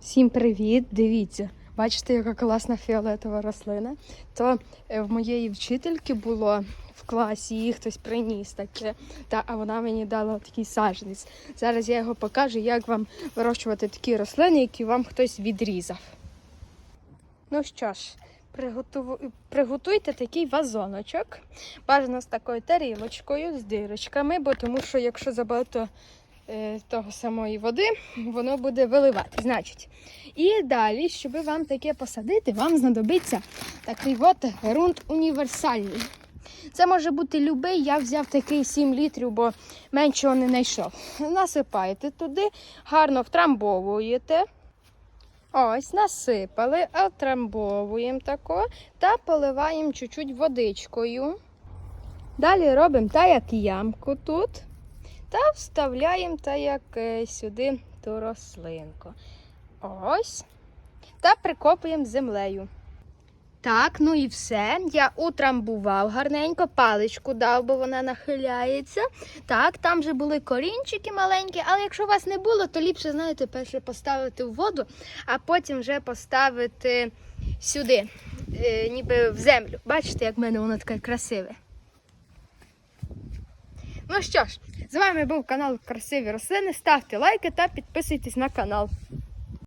Всім привіт! Дивіться, бачите, яка класна фіолетова рослина. То е, в моєї вчительки було в класі, її хтось приніс таке, та, а вона мені дала такий саджанець. Зараз я його покажу, як вам вирощувати такі рослини, які вам хтось відрізав. Ну що ж, приготув- приготуйте такий вазоночок. Бажано з такою тарілочкою, з дирочками, бо тому що якщо забагато того самої води, воно буде виливати. Значить. І далі, щоб вам таке посадити, вам знадобиться такий от ґрунт універсальний. Це може бути любий, я взяв такий 7 літрів, бо меншого не знайшов. Насипаєте туди, гарно втрамбовуєте. Ось, насипали, отрамбовуємо тако та поливаємо чуть-чуть водичкою. Далі робимо та як ямку тут. Та вставляємо та як сюди ту рослинку. Ось. Та прикопуємо землею. Так, ну і все. Я утрамбував гарненько, паличку дав, бо вона нахиляється. Так, там вже були корінчики маленькі, але якщо у вас не було, то ліпше, знаєте, перше поставити в воду, а потім вже поставити сюди, е, ніби в землю. Бачите, як в мене воно таке красиве. Ну що ж, з вами був канал Красиві рослини. Ставте лайки та підписуйтесь на канал.